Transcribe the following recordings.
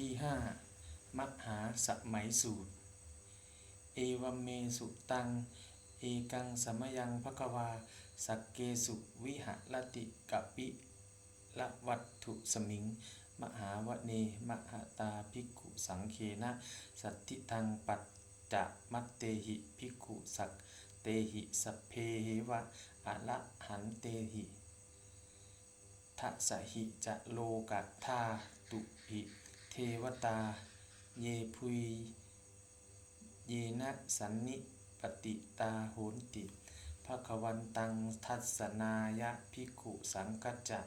ที่ห้ามหาสมัยสูตร เอวัมเมสุตัง เอกังสมยังภควา สักเกสุวิหรติกะปิละวัตถุสมิง มหาวเนมหาตาภิกขุสังเคนะ สัตติตังปัจจะมัตเตหิภิกขุสักเตหิสเพเหวะอะละหันเตหิทัสหิจะโลกัตถาตุหิ เทวตา เยพุย เยนะสันนิปติตาโหนติภควันตังทัสสนายะภิกุสังกัจจะ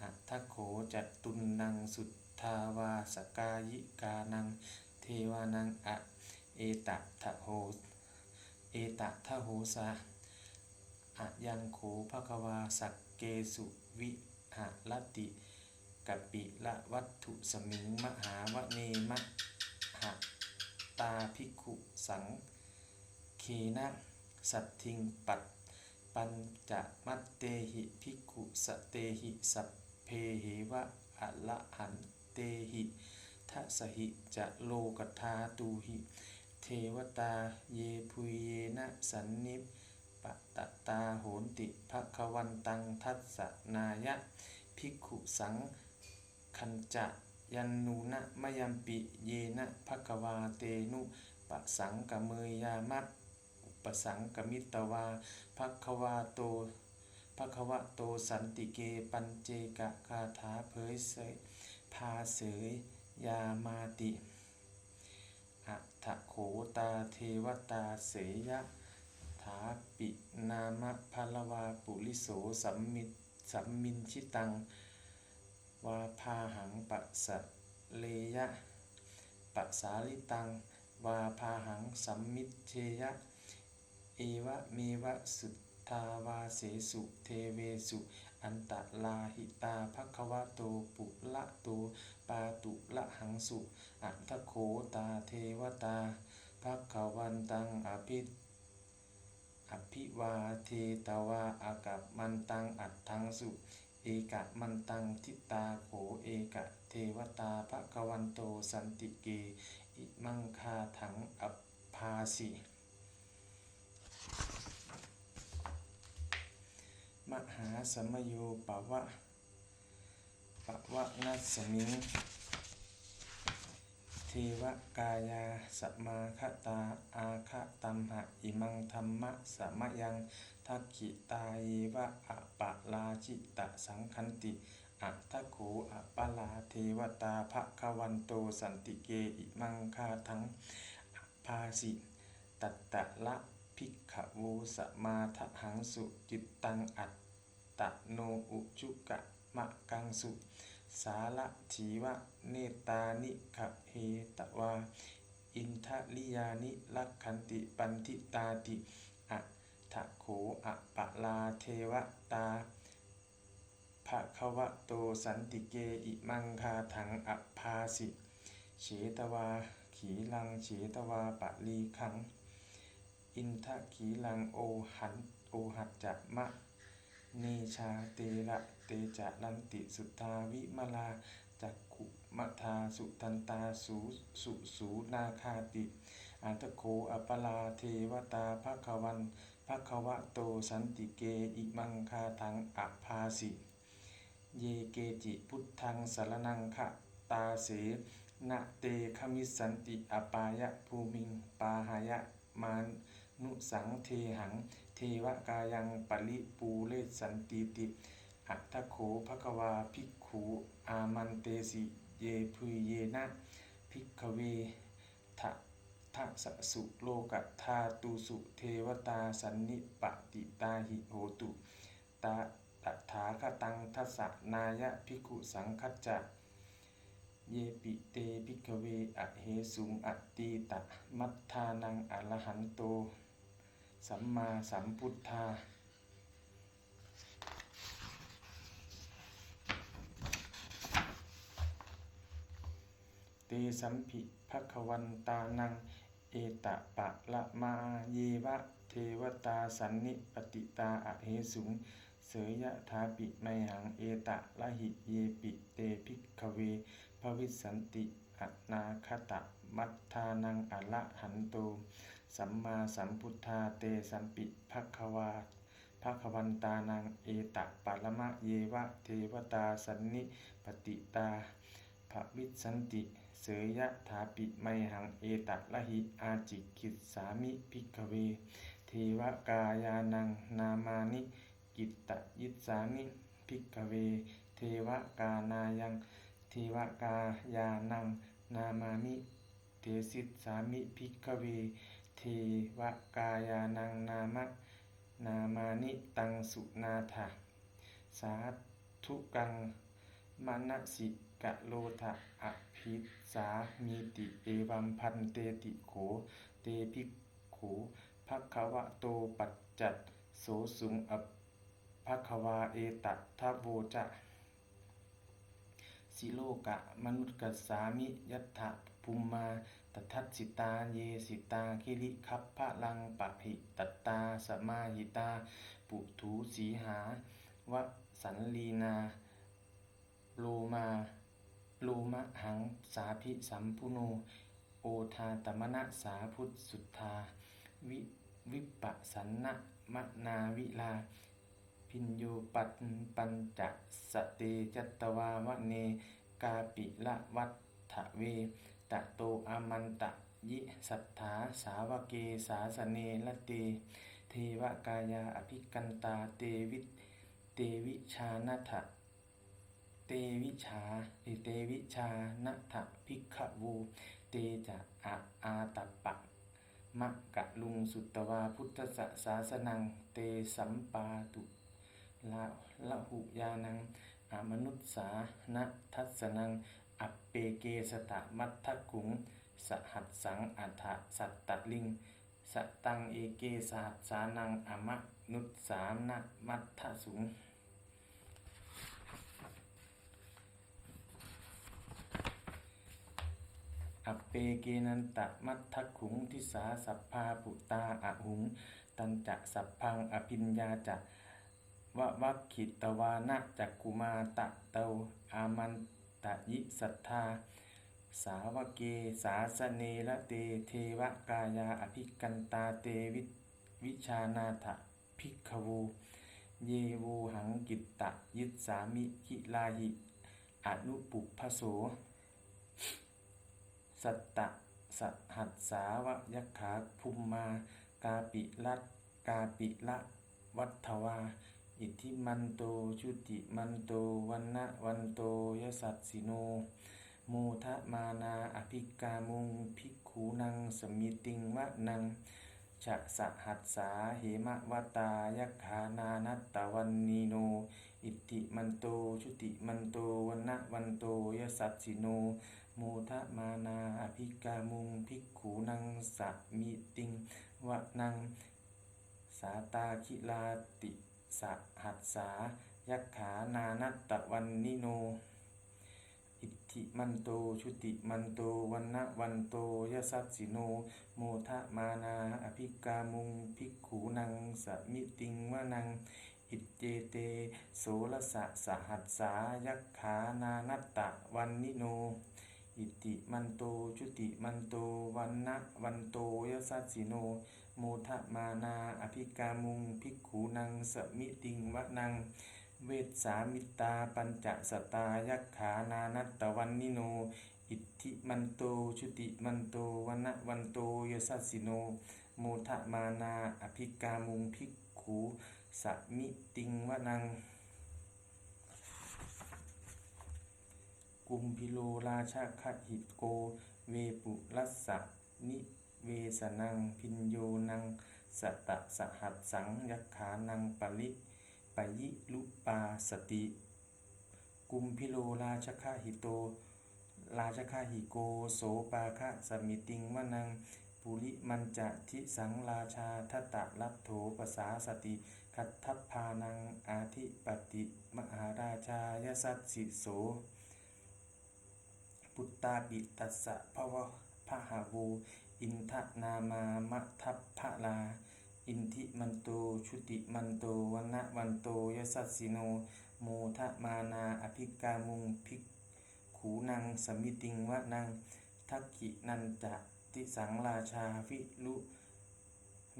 อัทโขจัตตุนนังสุทธาวาสกายิกานัง เทวานังอะเอตะทะโหเอตะทะโหสะอะยังโขภควาสักเกสุวิหะรติ กปิละวัตถุสมิงมหาวเนมะหะตาภิกขุสังเคนะสัตทิงปัตปัญจะมัตเตหิภิกขุสเตหิสัพเพเหวะอะละหันเตหิทัสหิจะโลกธาตูหิเทวตาเยพุเยนะสันนิปตตาโหนติภควันตังทัสสนายะภิกขุสัง คัญจะยันนูนะมยัมปิเยนะภควาเตนุปสังกเมยยามะอุปสังกมิตวาภควาโตภควะโตสันติเกปัญเจกะคาถาเผยเสยพาเสยยามาติอัฏฐโขตาเทวตาเสยะถาปินามะพลวาปุริโสสัมมิสัมมินชิตัง วาพาหังปัสสเลยะปัสสาลิตัง วาพาหังสัมมิเชยะ เอวะเมวะสุทธาวาเสสุเทเวสุ อันตะลาหิตาภควะโตปุละโตปาตุละหังสุอัตโขตาเทวตาภควันตังอภิอภิวาเทตวาอากับมันตังอัตถังสุ เอกะมันตังทิตาโขเอกะเทวตาพระกวันโตสันติเก อิมังคาถังอภาสิมหาสมโยปะวะปะวะนัสสมิง ทวกายาสมาคตาอาคะตัมหะอิมังธรรมะสมยังทักขิตาเยวะอะปะลาจิตตสังคันติอัตถโขอปะลาเทวตาภควันโตสันติเกอิมังคาทังอภาสิตัตตะละภิกขโวสมาทหังสุจิตตังอัตตะโนอุจุกะมะกังสุ สาละถีวะ เนตานิขะเฮตวา อินทะลิยานิลักขันติปันทิตาติอะทะโขอะปะลาเทวตาภะคะวะโตสันติเกอิมังคาถังอภาสิเฉตวา ขีลังเฉตวาปะลีคัง อินทะขีลังโอหันโอหัจจะมะ เนชาเตระเตจะลันติสุทาวิมลาจักขุมทาสุทันตาสูสุสูนาคาติ อันตโคอปลาเทวตาภควันภควะโตสันติเกอิมังคาทังอภาสิ เยเกจิพุทธังสารนังคะตาเสนะเตขมิสสันติอปายะภูมิงปาหายะมานุสังเทหัง เทวกายังปริปูเลสันติติ อัตถโขภควาภิกขุอามันเตสิเยพุเยนะภิกขเวทะทัสสุโลกัธาตุสุเทวตาสันนิปติตาหิโหตุตาตถาคตังทัสสะนายะภิกขุสังคัจจะเยปิเตภิกขเวอเหสุงอตตีตะมัทธานังอรหันโต สัมมาสัมพุทธา เตสัมภิภควันตานัง เอตะปะละมาเยวะเทวตาสันนิปติตาอะเหสุง เสยยะทาปิไมหังเอตะละหิเยปิเตภิกขเวภวิสสันติ อนาคตมัทธานังอระหันโตสัมมาสัมพุทธาเตสัมปิภควาภควันตานังเอตะปรมะเยวะเทวตาสันนิปติตาภวิสันติ เสยยะถาปิไมหังเอตะละหิอาจิกิสสามิภิกเว เทวกายานังนามานิกิตตยิสามิภิกเว เทวกานายัง ทวกายานังนามามิเทสิสสามิภิกขเวเทวกายานังนามะนามานิตังสุนาถาสาธุกังมนสิกะโลทะอภิสามีติเอวัมพันเตติโขเตภิกขูภควะโตปัจจัตโสสุงอภควาเอตัทะโวจะ สิโลกะ มนุษย์กัสสามิยัตถะภูมมาตทัสสิตาเยสิตาคิริคัพพะลังปะหิตัตตาสมาหิตา ปุถูสีหาวะสันลีนา โลมาโลมะหังสาภิสัมพุโน โอทาตมนะสาพุทธสุทธา วิวิปสันนะมะนาวิลา พินโยปันปัญจสเตจัตวาวเนกาปิละวัฏฐเวตะโตอามันตะยิสัทธาสาวเกสาสเนละเตเทวกายาอภิกันตาเตวิเตวิชานัทะเตวิชาเอเตวิชานัทะภิกขวูเตจะอะอาตปะมักะลุงสุตตวาพุทธสสาสนังเตสัมปาตุ ละละหุยานังอมนุษสานะทัสนัง อัปเปเกสตะมัททกุง สหัสสังอัฏสัตตลิง สตังเอเกสาสานังอมนุษสานะมัททสุงอัปเปเกนันตะมัททขุงทิสาสัพพาปุตาอะหุง ตันจะสัพพังอภิญญาจะ วะวัคขิตวานะจักกุมาตะเตาอามันตะยิสัทธา สาวเกสาสเนละเตเทวกายาอภิกันตาเตวิวิชานาถภิกขวูเยวูหังกิตตะยิสสามิกิลาหิอนุปุพโส สัตตะสหัสสาวยักขาภูมมากาปิลัตกาปิละวัฏวา อิทธิมันโตชุติมันโตวันนะวันโตยสัตสิโนโมทะมานาอภิกามุงภิกขูนังสมิติงวะนังชะสะหัสสาเหมะวตายักขานานัตตวันนีโน อิทธิมันโตชุติมันโตวันนะวันโตยสัตสิโนโมทะมานาอภิกามุงภิกขูนังสมิติงวะนัง สาตาคิลาติ สหัสสายักขานานัตตวันนิโน อิทธิมันโต ชุติมันโตวันนะวันโตยสัสสิโน โมทะมานาอภิกามุงภิกขูนังสมิติงวะนัง อิเจเต โสรสะสหัสสายักขานานัตตวันนิโน อิติมันโตชุติมันโตวันนะวันโตยสัสสิโนโมทะมานาอภิกามุงภิกขูนังสมิติงวะนัง เวสสามิตาปัญจสตายักขานานัตตวันนิโน อิทธิมันโตชุติมันโตวันนะวันโตยสัสสิโนโมทะมานาอภิกามุงภิกขูสมิติงวะนัง กุมพิโลราชคหิตโก เวปุรัสสะนิเวสนังพินโยนังสตะสหัสสังยักขานังปริปยิลุปาสติ กุมพิโลราชคหิโต ราชคหิโกโสปาคะสมิติงวนังปุริมันจะทิสังราชาทตะลัทโถปสาสติ คัตทัพานังอาทิปติมหาราชายสัสสิโส พุตตาปิตัสสะภวะพะหาวูอินทะนามามะทัพพะลา อินทิมันโต ชุติมันโตวันะวันโตยสัสสิโน โมทะมานาอภิกามุงภิกขูขูนังสมิติงวะนัง ทักขินันจะติสังราชาวิลุ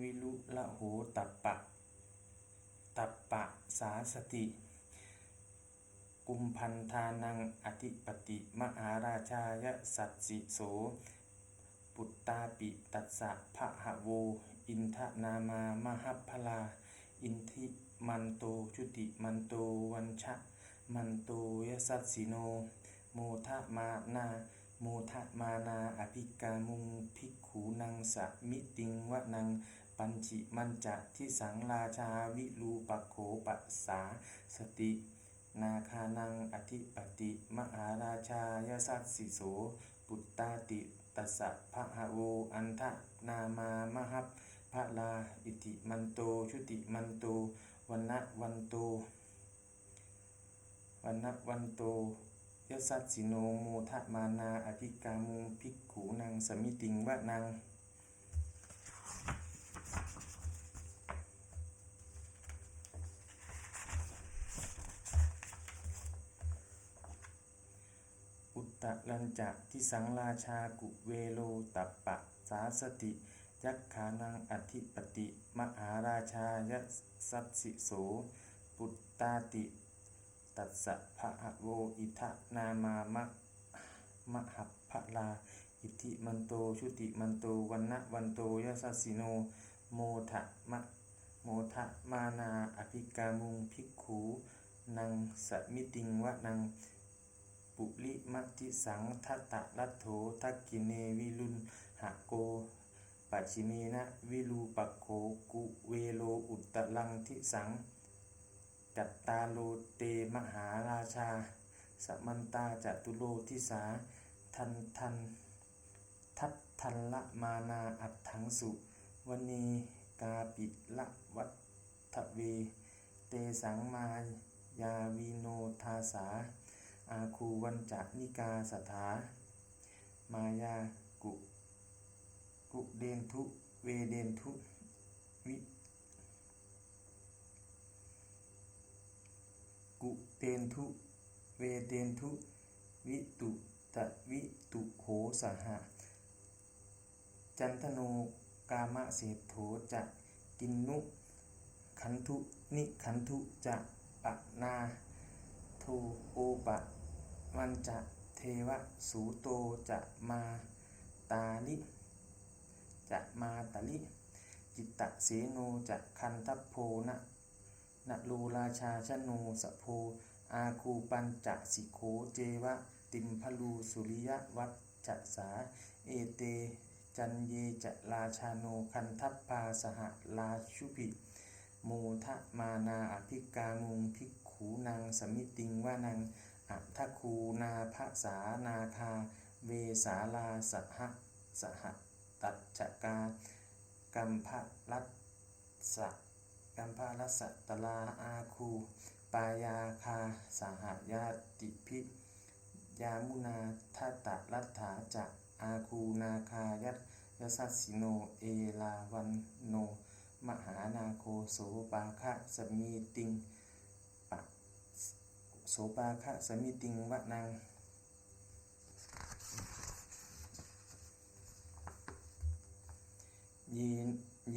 วิลุละโหตัปปะ ตัปปะสาสติ กุมพันธานังอธิปติมหาราชายสัตสิโส ปุตตาปิตัสสะภะหะโว อินทนามามหัพพลา อินทิมันโตชุติมันโตวันชะ มันโตยสัสสิโน โมทะมานาโมทะมานาอภิกามุงภิกขูนังสะมิติงวะนังปัญจิมันจะที่สังราชาวิรูปโขปัสสาสติ นาคานังอธิปติ มหาราชายสัสสิโส ปุตตาติตัสสะภะหะโวอันทะนามามหับพพะลาอิติมันโตชุติมันโตวันนะวันโตวันนะวันโตยสัสสิโนโมทะมานาอภิกามุงภิกขูนังสมิติงวะนัง อุตตะลัญ จะทิสังราชากุเวโลตัปปะสาสติ ยักขานังอธิปติมหาราชายสัสสิโส ปุตตาติ ตัสสะภะโวอิทะนามามะมหัพพะลา อิทิมันโตชุติมันโตวันนะวันโตยสัสสิโน โมทะมะโมทะมานาอภิกามุงภิกขูนังสมิติงวะนัง ปุริมัติสังทัตตะรัตโถทักกิเนวิรุณหะโกปัจฉิเมนะวิรูปโขกุเวโลอุตตลังทิสัง จัตตาโลเตมหาราชา สมันตาจตุโลทิสา ทันทันทัตทันละมานาอัตถังสุวณีกาปิละวัฏเว เตสังมายาวีโนทาสา อาคูวันจะนิกาสถา มายากุกุเดนทุเวเดนทุวิกุเดนทุเวเดนทุวิตุตะวิตุโหสหะ จันทโนกามะเศรษโถจะกินนุขันธุนิขันธุจะปะนาโทโอปะ มันจะเทวะสูโตจะมาตาลิจะมาตาลิ จิตตะเสโนจะคันทัพโพนะนะลูราชาชโนสะโพ อาคูปัญจะสิโขเจวะ ติมพลูสุริยวัจจะสา เอเต จันเยจะราชาโนคันทัพปาสหราชุพิโมทะมานาอภิกามุงภิกขูนางสมิติงว่านัง อัทคูนาภาษานาคา เวสาลาสหะสหตัจกากัมภรัสสะกัมภรัสสะตลาอาคู ปายาคาสหายาติพิยามุนาทัตตะรัตถาจะอาคูนาคายัตยสัสสิโน เอลาวันโน มหานาโคโสปาคะสมีติง โสปาคะสมีติงวะนังยนเย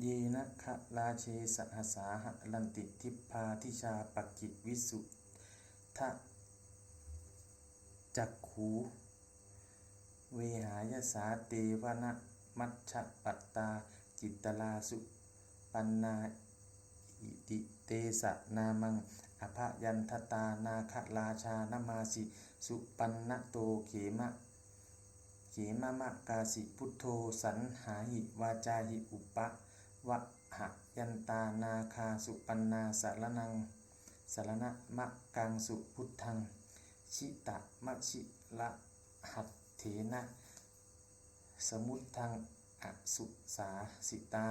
เยนะคะราเชสหสาหลันติทิพาทิชาปกิจวิสุทะจักขู วหายสาเตวนะมัชฌปัตตา จิตตลาสุปันนาอิติเตสะนามังอภยันทตานาคราชานมาสิสุปันนโตเขมะเขมะมะกาสิพุทโธสันหาหิวาจาหิอุปะวะหะยันตานาคาสุปันนาสารนังสารณะมะกังสุพุทธัง ชิตะมะชิละหัต เถนะ สมุทธังอสุสาสิตา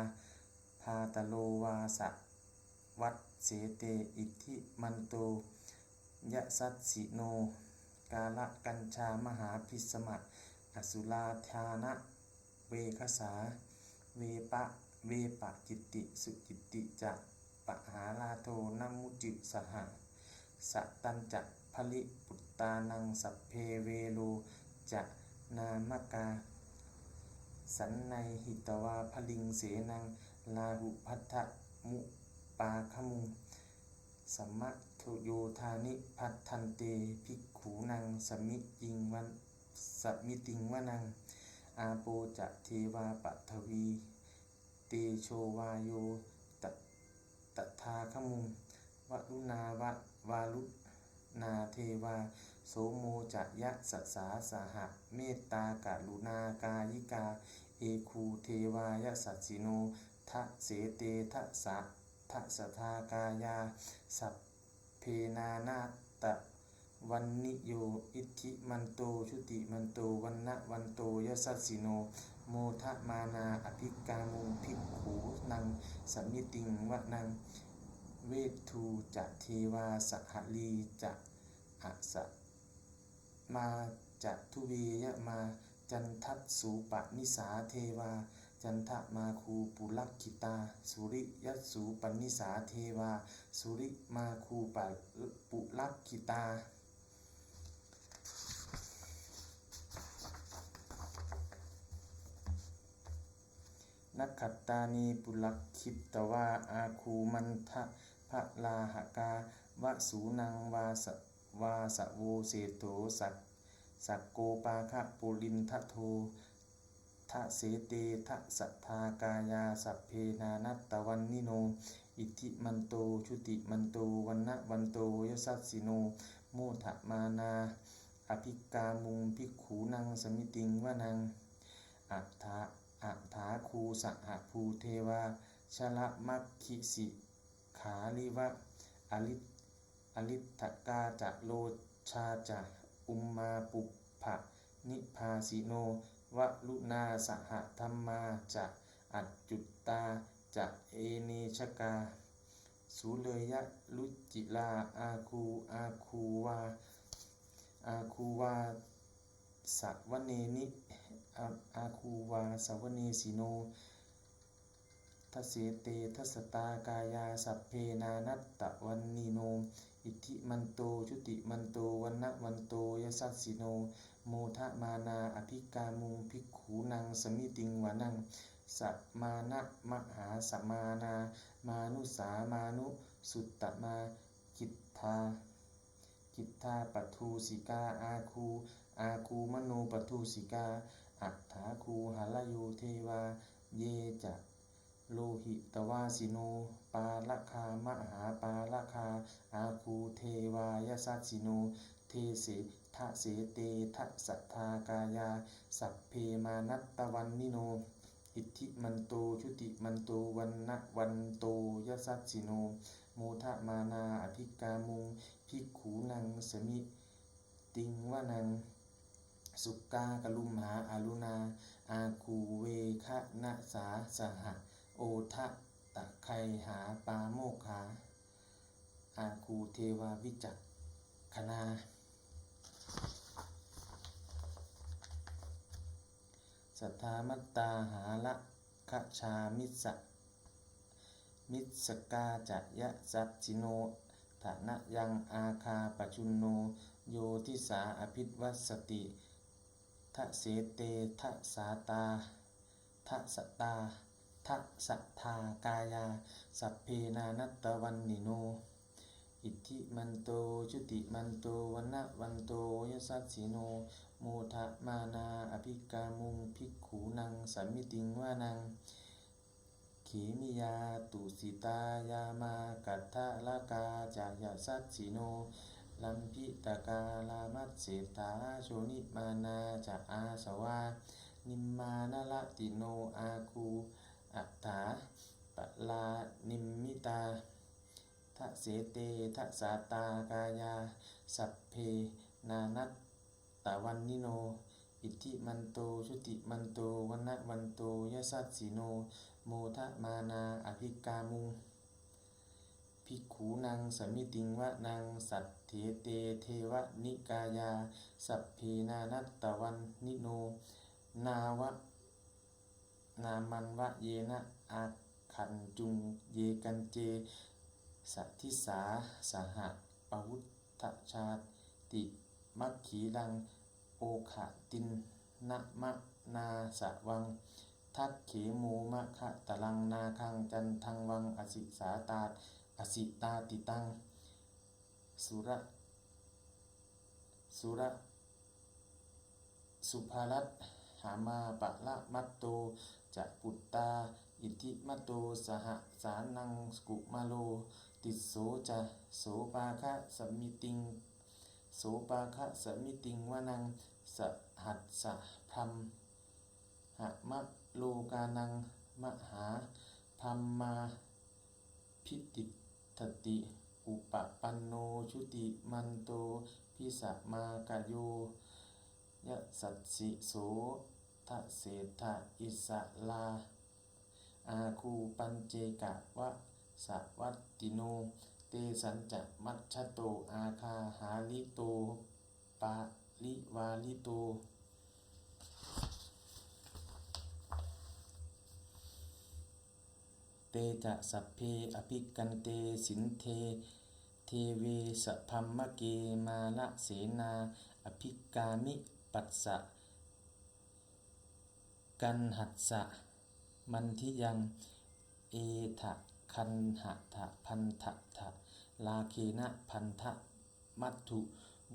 พาตโลวาสะวัดเสเตอิทธิมันโตยะสัตสิโน กาละกัญชามหาพิสมะอสุลาธานะ เวคสา เวปะ เวปะจิตติ สุจิตติจะปะหาลาโทนัมมุจิสหะสะตันจะพลิปุตตานังสัพเพเวโลจะ นามกา สันในหิตวาพลิงเสนังลาหุพัทธมุปาคมุงสัมมะโทโยธานิพัทธันเตภิกขูนังสมิจิงวันสมิติงวนัง อาโปจะเทวาปัทวี เตโชวาโยตตถาคมุงวรุณาวะวาลุนาเทวา โสโมจะยะสสาสหะเมตตากะลุณากายิกา เอคูเทวายสัสสิโนทะเสเตทะสะทะสทากายา สัพเพนานาตะวันนิโย อิทธิมันโต ชุติมันโต วันนะวันโตยสัสสิโน โมทะมานา อภิกามุภิกขูนังสัมมิติงวะนัง เวทูจะเทวาสหลีจะอะสะ มาจะทุเวยะมาจันทัสสูปนิสาเทวา จันทะมาคูปุลักขิตา สุริยัสูปนิสาเทวา สุริมาคูปะปุลักขิตานักขัตตานีปุลักขิตวาอาคูมันทะพระลาหกาวสูนังวาส วาสโวเสโตสักสักโกปาคะปุรินทะโททะเสเตทะสัทธากายาสัพเพนานัตตวันนิโน อิทิมันโตชุติมันโตวันนะวันโตยสัสสิโนโมทะมานา อภิกามุงภิกขูนังสมิติงวะนังอัฏฐาอัฏฐาคูสหภูเทวาชละมัคคิสิขาลิวะอลิ อลิทกาจะโลชาจะอุมมาปุพพะนิพาสิโนวะลุนาสหธรรมาจะอัจจุตตาจะเอเนชกาสุเลยะลุจิลาอาคูอาคูวาอาคูวาสวเนนิอาคูวาสวเนสิโนทเสเตทัสสตากายาสัพเพนานัตตะวันนีโน อิทธิมันโต ชุติมันโตวันนะวันโตยสัสสิโน โมทะมานา อภิกามุงภิกขูนัง สมิติงวานังสัมมานะมหาสมานา มานุสามานุ สุตตมากิตทากิตทาปัทูสิกา อาคู อาคูมโนปัทูสิกา อัฏฐาคูหะลโยเทวา เยจะ โลหิตวาสิโน ปาละคามหาปาละคา อาคูเทวายสัสสิโน เทเสทะเสเตทะสัทธากายา สัพเพมานัตตวันนิโน อิทธิมันโตชุติมันโตวันนะวันโตยสัสสิโน โมทะมานาอภิกามุงภิกขูนังสมิ ติงวะนังสุกากลุมหาอารุณา อาคูเวคะนะสาสหะ โอทะตะไคหาปาโมคาอาคูเทวาวิจักคณาสัทธามัตตาหาละคชามิสะมิสกาจะยะสัจจิโนฐานะยังอาคาปจุนโน โยทิสาอภิวัสติทะเสเตทะสาตาทะสตา ทะสัทธากายา สัพเพนานัตตวันนิโน อิทธิมันโตชุติมันโตวันนะวันโตยสัสสิโน โมทะมานาอภิกามุงภิกขูนังสัมมิติงวานังเขมิยาตุสิตายามากัตถะละกาจายาสัสสิโนลัมพิตกาลามัตเสตาโชนิมานาจะอาสวา นิมมานละติโนอาคู อัฏฐาปลานิมมิตาทะเสเตทะสาตากายา สัพเพนานัตตะวันนิโน อิทธิมันโตชุติมันโตวันนะวันโตยสัสสิโน โมทะมานาอภิกามุงภิกขูนังสมิติงวะนังสัตเถเตเทวนิกายา สัพเพนานัตตะวันนิโน นาวะ นามันวะเยนะอาขันจุงเยกันเจสัทิสาสหะปวุตตชาติมัคขีดังโอขะตินนะมะนาสะวัง ทักเขโมมะคะตะลังนาคังจันทังวังอสิสาตาอสิตาติตัง สุระ สุระ สุภารัต หามาปะละมัตโตจะปุตตา อิทิมัตโตสหสานังกุมาโล ติโสจะโสปาคะสมิติง โสปาคะสมิติงวานังสหัสสะพรมหะมะโลกานังมหาพัมมาพิติทติอุปปันโนชุติมันโตพิสัมากโย ยะสัตสิโสทะเสทะอิสลา อาคูปัญเจกะวะสวัตติโน เตสัญจะมัชชโต อาคาหาลิโต ปาลิวาลิโตเตจะสัพเพอภิกันเตสินเท เทเวสะพัมมะเกมาละเสนา อภิกามิ ปัสสะ กันหัสสะ มันทิยัง เอทะคันหะทะพันทะทะลาเคนะพันทะมัตถุ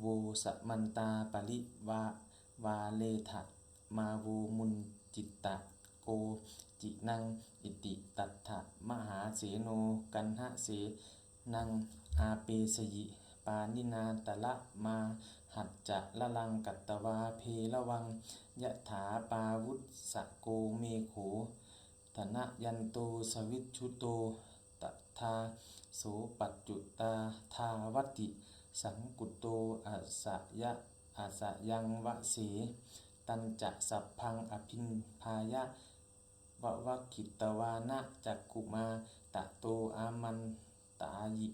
โวสะมันตาปริวาวาเลทะมาโวมุนจิตตะโกจินังอิติตัตถะมหาเสโนกันหะเสนังอาเปสยิปานินาตะละมา หัจจะละลังกัตตวาเพละวังยะถาปาวุสสะโกเมโขธนะยันโตสวิชุโตตถาโสปัจจุตาทาวติ สังกุตโตอัสะยะอัสะยังวะเสตันจะสัพพังอภินพายะวะวะกิตตวานะจักกุมาตะโตอามันตายิ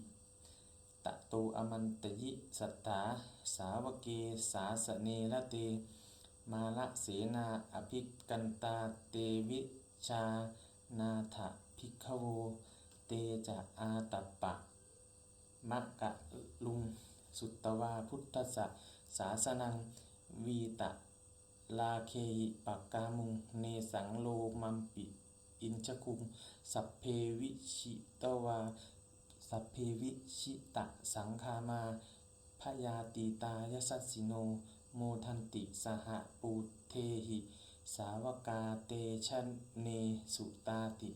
ตะโตอมันตยิสัตถาสาวเกสาสเนละเตมาละเสนาอภิกันตาเตวิชานาถภิกขโวเตจะอาตปะมะกะลุงสุตตวาพุทธะสาสนังวีตะลาเคหิปักกามุงเนสังโลมัมปิอินชคุงสัพเพวิชิตวา สัพเพวิชิตะสังคามาพยาตีตายสัสสิโน โมทันติสหปูเทหิ สาวกาเตชะเนสุตาติ